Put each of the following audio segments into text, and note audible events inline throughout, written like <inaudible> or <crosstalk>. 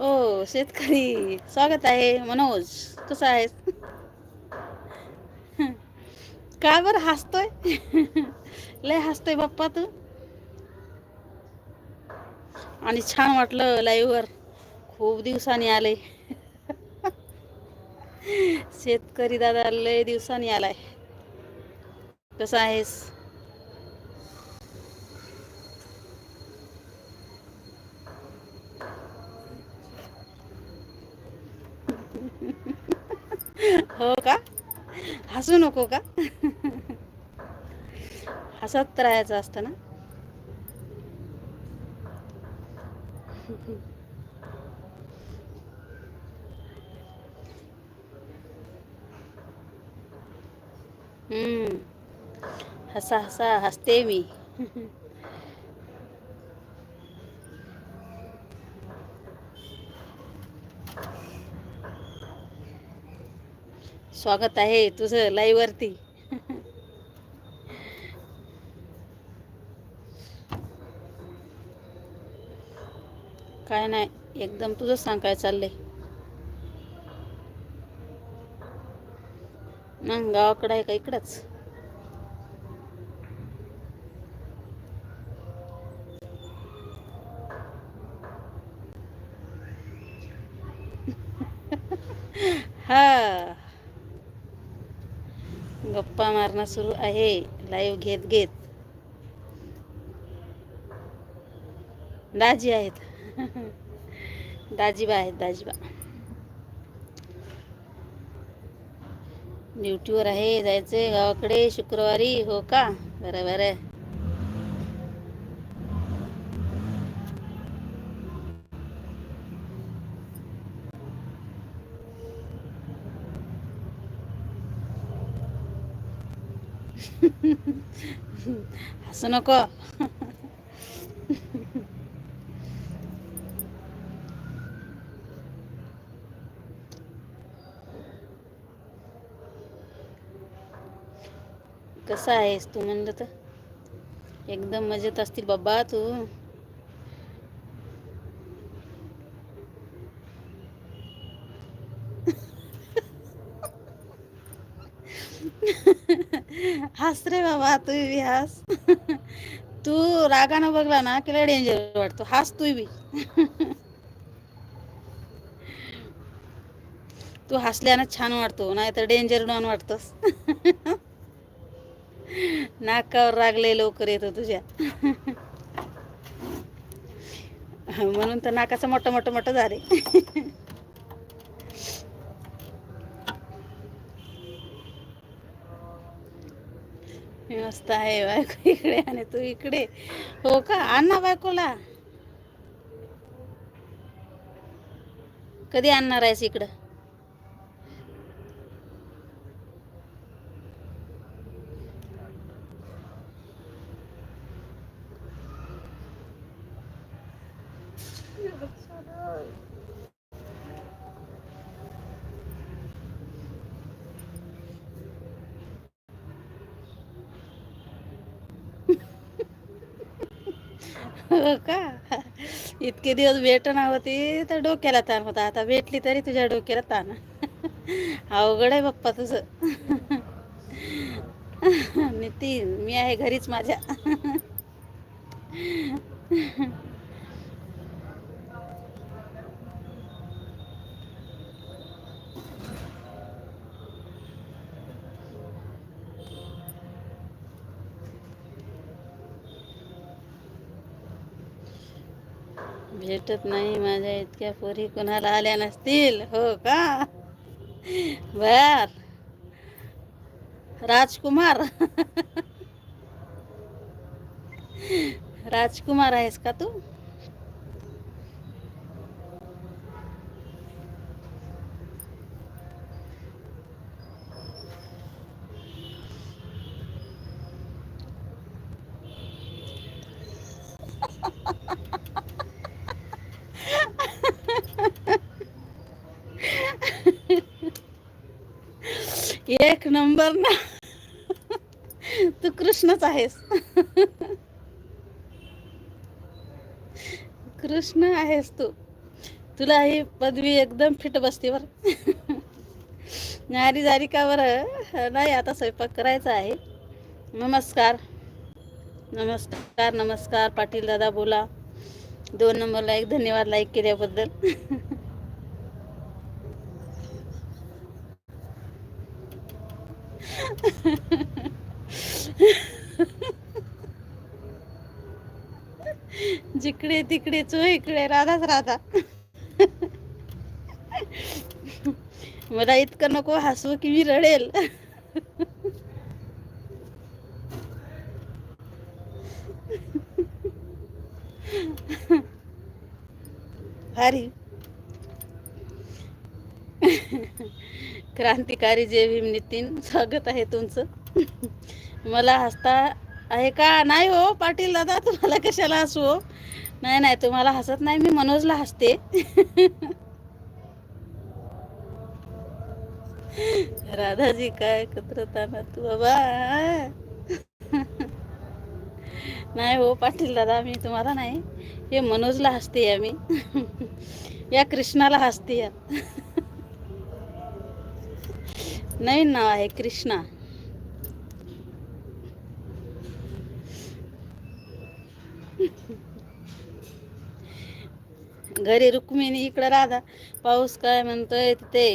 ओ शेतकरी. स्वागत आहे मनोज. कसा आहेस? का बरं हसतोय? लय हसतोय बाप्पा तू. आणि छान वाटलं लाईव्हवर खूप दिवसांनी आले. शेतकरी दादा लय दिवसांनी आलाय. कसा आहेस हो का हसू नको का? हसत राहायचं असतं ना? हम्म. हसा हसा हसते मी. स्वागत आहे तुझं लाईवरती काय नाही एकदम तुझं सांग काय चाललंय. मग गावाकडं आहे का इकडंच हा प्रार्थना सुरू आहे. लाईव्ह घेत घेत. दाजी आहेत. <laughs> दाजीबा आहेत दाजीबा. ड्युटीवर आहे जायचंय गावाकडे शुक्रवारी हो का? बरं बरं. हसू नको कसा आहेस तू म्हणलं तर? एकदम मजेत असतील बाबा तू. हस रे बाबा तू बी हस. <laughs> तू रागानं बघला ना की लय डेंजर वाटतो. हस तू बी. <laughs> तू हसल्यानं छान वाटतो नाही तर डेंजर डॉन वाटतोस. <laughs> नाकावर रागले लवकर येतो तुझ्या. म्हणून तर नाकाचं मोठं मोठं मोठं झाले मस्त आहे बायको <laughs> इकडे आणि तू इकडे. हो का? आणा बायकोला. कधी आणणार आहेस इकडं? हो का? इतके दिवस भेट होती तर डोक्याला ताण होता. आता भेटली तरी तुझ्या डोक्याला ताण. अवघड आहे बाप्पा तुझं. नितीन मी आहे घरीच माझ्या. भेटत नाही माझ्या इतक्या पोरी कोणाला आल्या नसतील हो का? बर. राजकुमार. राजकुमार आहेस का तू? एक नंबर ना. तू कृष्णच आहेस. कृष्ण आहेस तू. तुला ही पदवी एकदम फिट बसते बर. नारी झाली का बरं? नाही आता स्वयंपाक करायचा आहे. नमस्कार. नमस्कार नमस्कार. पाटील दादा बोला. दोन नंबरला एक धन्यवाद लाईक केल्याबद्दल. जिकडे तिकडे चो इकडे राधाच राधा. मला इतकं नको हसू की मी रडेल. भारी क्रांतिकारी जय भीम नितीन स्वागत आहे तुमचं. मला हसता आहे का? नाही हो पाटील दादा तुम्हाला कशाला हसू हो? नाही नाही तुम्हाला हसत नाही मी मनोजला हसते. राधाजी काय कत्रताना तू बाबा. नाही हो पाटील दादा मी तुम्हाला नाही. हे मनोजला हसते मी या कृष्णाला हसते या नवीन नाव आहे कृष्णा. घरी रुक्मिणी इकडं राधा पाऊस काय म्हणतोय तिथे?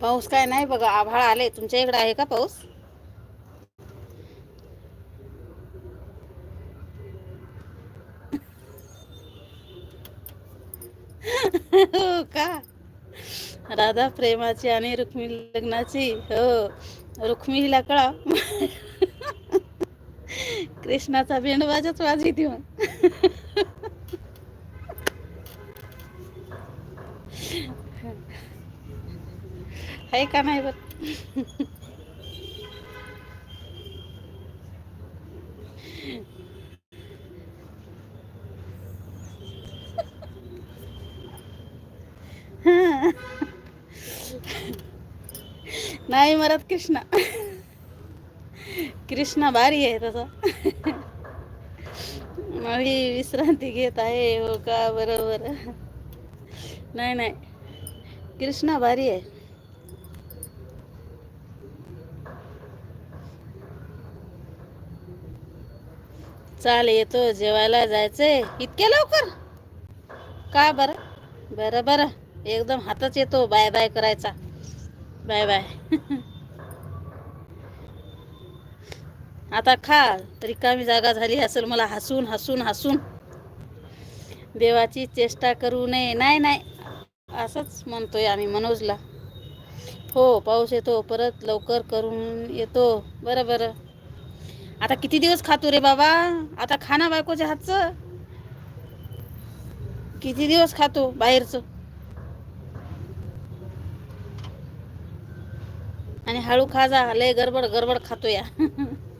पाऊस काय नाही बघा आभाळ आले तुमच्या इकडे आहे का पाऊस? हो का? राधा प्रेमाची आणि रुक्मी लग्नाची हो. रुक्मी हिला कळा. कृष्णाचा भेंडबाजच वाजच वाजवी मग आहे का नाही बघ नाही मरत कृष्णा. कृष्णा भारी आहे तसा. माझी विश्रांती घेत आहे हो का? बरोबर. नाही नाही. कृष्णा भारी आहे. चाल येतो. जेवायला जायचंय. इतक्या लवकर? का बरं? बरं बरं. एकदम हातच येतो बाय बाय करायचा. Bye bye. आता खा रिकामी जागा झाली असेल मला हसून हसून हसून. देवाची चेष्टा करू नये. नाही नाही. असंच म्हणतोय आम्ही मनोजला. हो पाऊस येतो परत लवकर करून येतो. बरं बरं. आता किती दिवस खातो रे बाबा? आता खाना बायकोच्या हातचं? किती दिवस खातो बाहेरचं? आणि हळू खा जा लय गडबड गडबड खातो या. <laughs>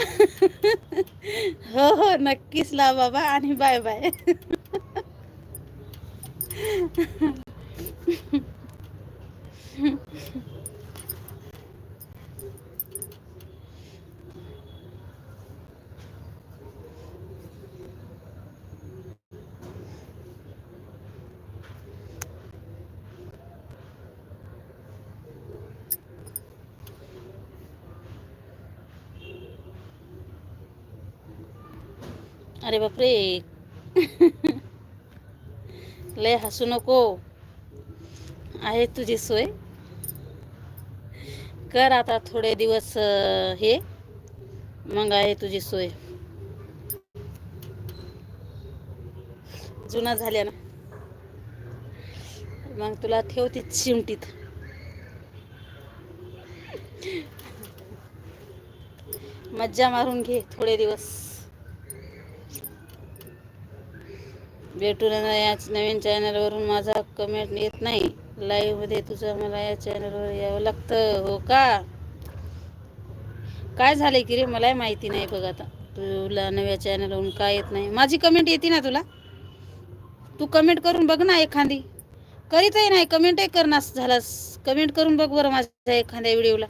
<laughs> हो हो नक्कीच ला बाबा आणि बाय बाय. अरे बापरे. <laughs> लय हसू नको. आहे तुझी सोय. कर आता थोडे दिवस हे. मग आहे तुझी सोय. जुना झाल्या ना. मग तुला ठेवते चिमटीत. मज्जा मारून घे थोडे दिवस. भेटून याच नवीन चॅनलवरून माझा कमेंट येत नाही. लाईव्हमध्ये तुझं मला या चॅनलवर यावं लागतं हो का? काय झालंय की रे मलाही माहिती नाही बघ आता. तुला नव्या चॅनलवरून काय येत नाही. माझी कमेंट येते ना तुला? तू कमेंट करून बघ ना एखादी. करीतही नाही. कमेंटही करणार झालास. कमेंट करून बघ बरं माझ्या एखाद्या व्हिडिओला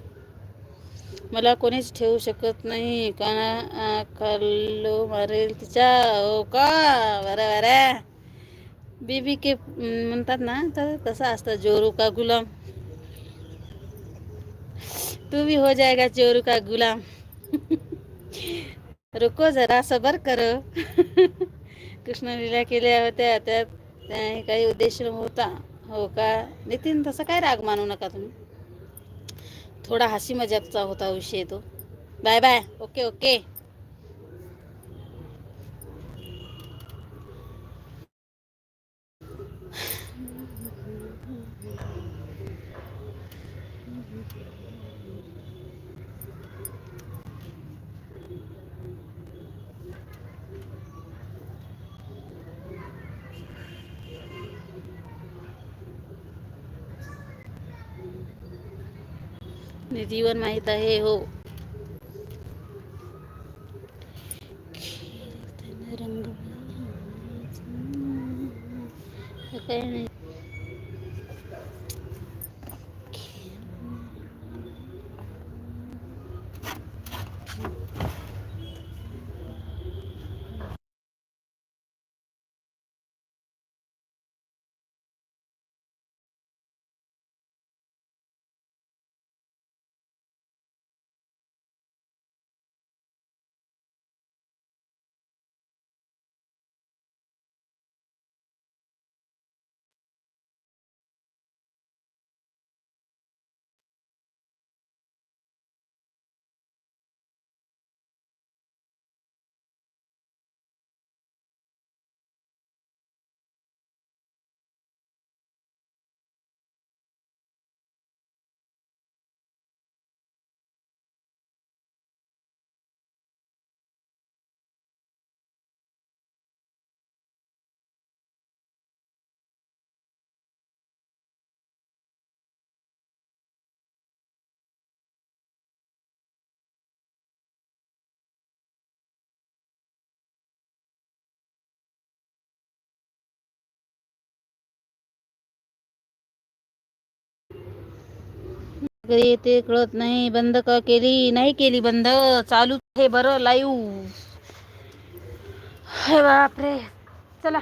मला कोणीच ठेवू शकत नाही. काना खाल्लो मारेल तिच्या. हो का? बरं बरं बीबी के म्हणतात ना तर तसं असतं जोरू का गुलाम. तू भी हो जाएगा चोरू का गुलाम. रुको जरा सबर करो. कृष्ण लीला केल्या होत्या त्यात काही उद्देश होता हो का? नितीन तसं काय राग मानू नका तुम्ही? थोडा हसी मजाकचा होता विषय तो. Bye bye. Okay okay. निधीवर माहीत आहे हो। कधी येते कळत नाही बंद का केली? नाही केली बंद. चालू हे बरं लाईव्ह हे बापरे. चला.